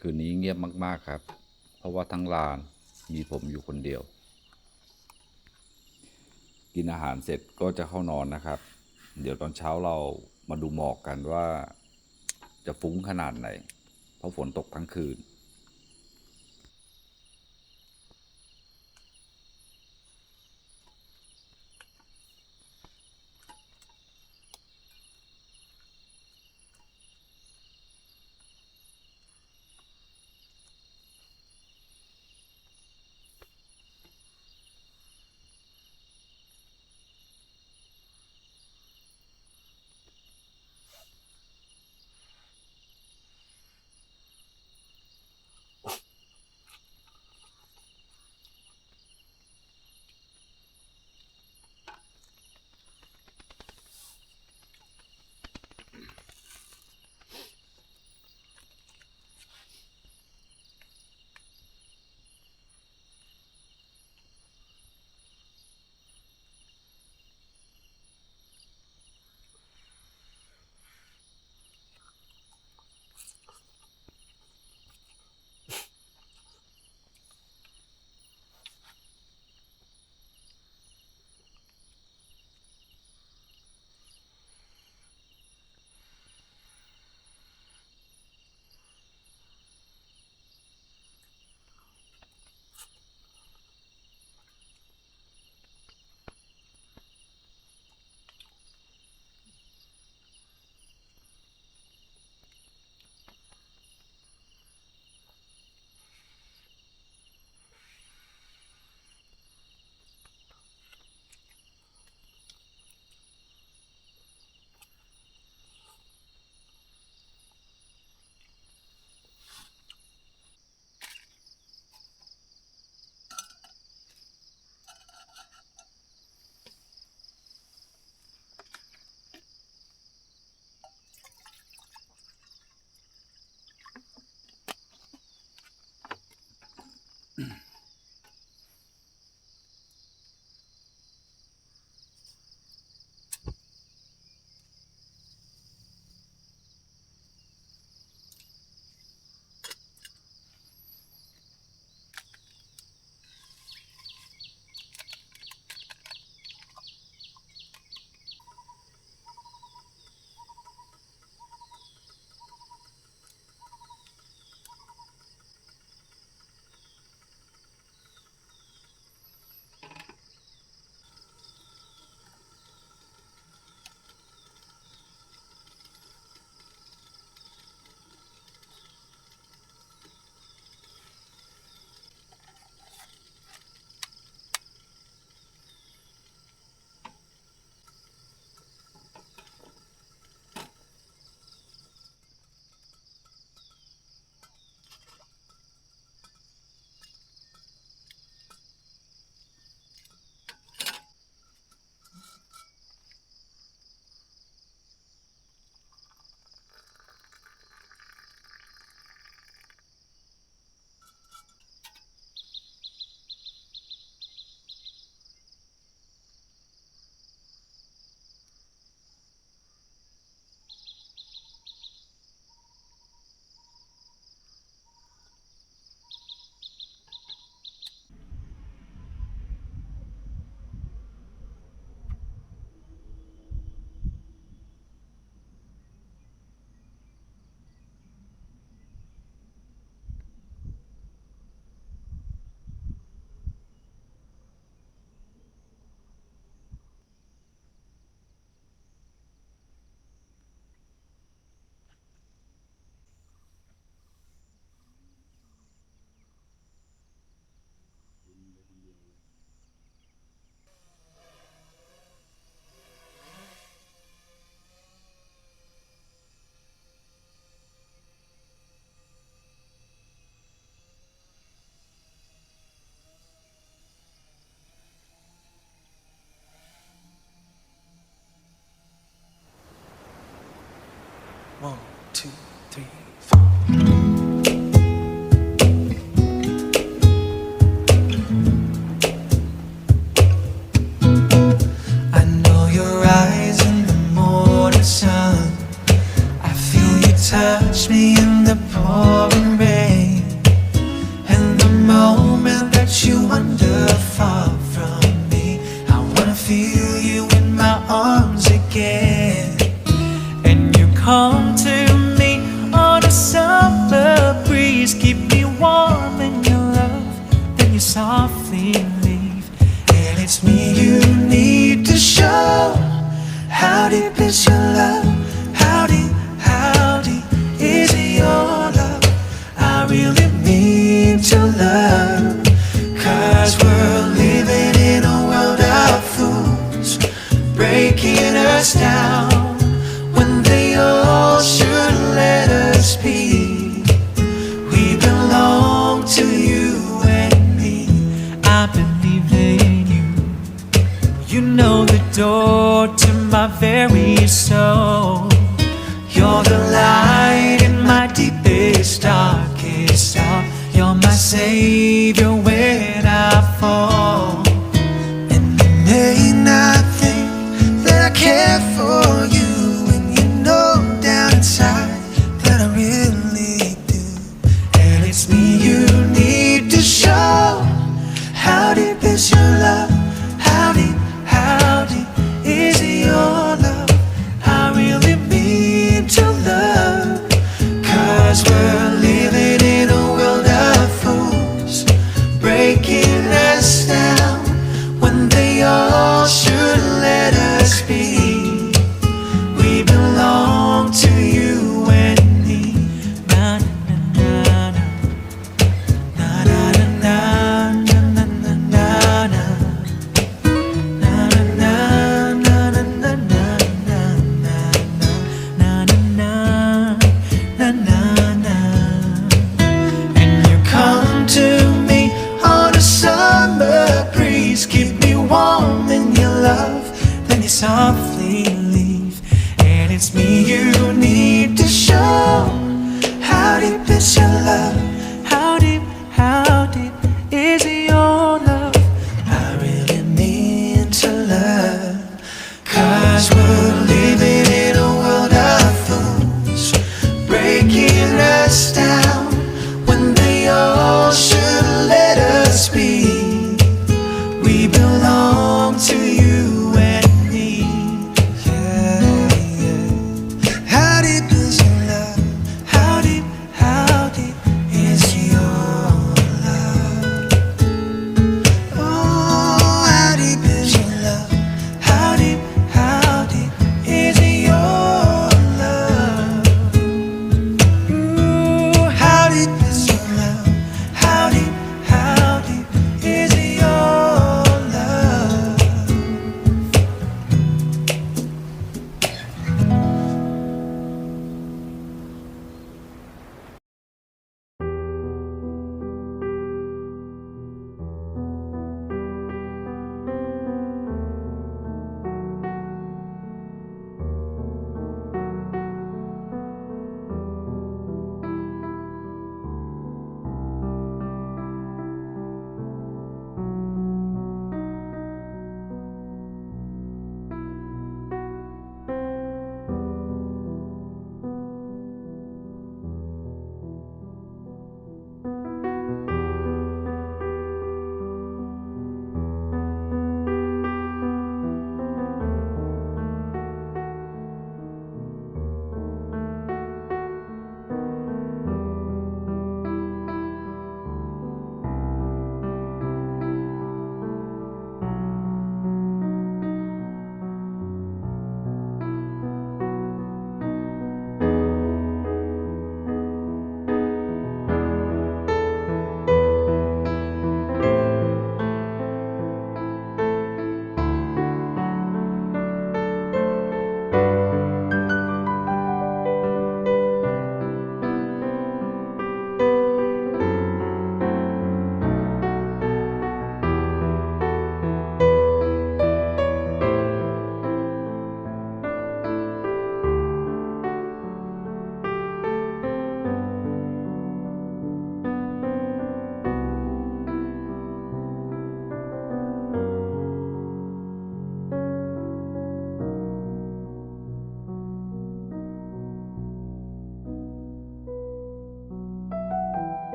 คืนนี้เงียบมาก ๆ ครับ เพราะว่าทั้งลานมีผมอยู่คนเดียว กินอาหารเสร็จก็จะเข้านอนนะครับ เดี๋ยวตอนเช้าเรามาดูหมอกกันว่า จะฟุ้งขนาดไหน เพราะฝนตกทั้งคืน One, two, three, four. sun. I feel you touch me in the pouring rain. And the moment that you wander far from me, I wanna feel.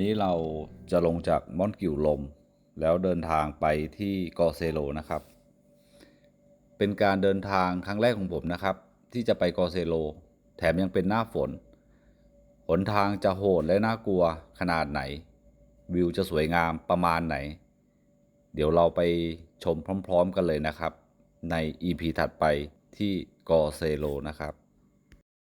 นี้เราจะลงจากมอนกิวลม แล้วเดินทางไปที่กอเซโลนะครับ เป็นการเดินทางครั้งแรกของผมนะครับ ที่จะไปกอเซโล แถมยังเป็นหน้าฝน หนทางจะโหดและน่ากลัวขนาดไหน วิวจะสวยงามประมาณไหน เดี๋ยวเราไปชมพร้อม ๆ กันเลยนะครับ ใน EP ถัดไปที่กอเซโลนะครับ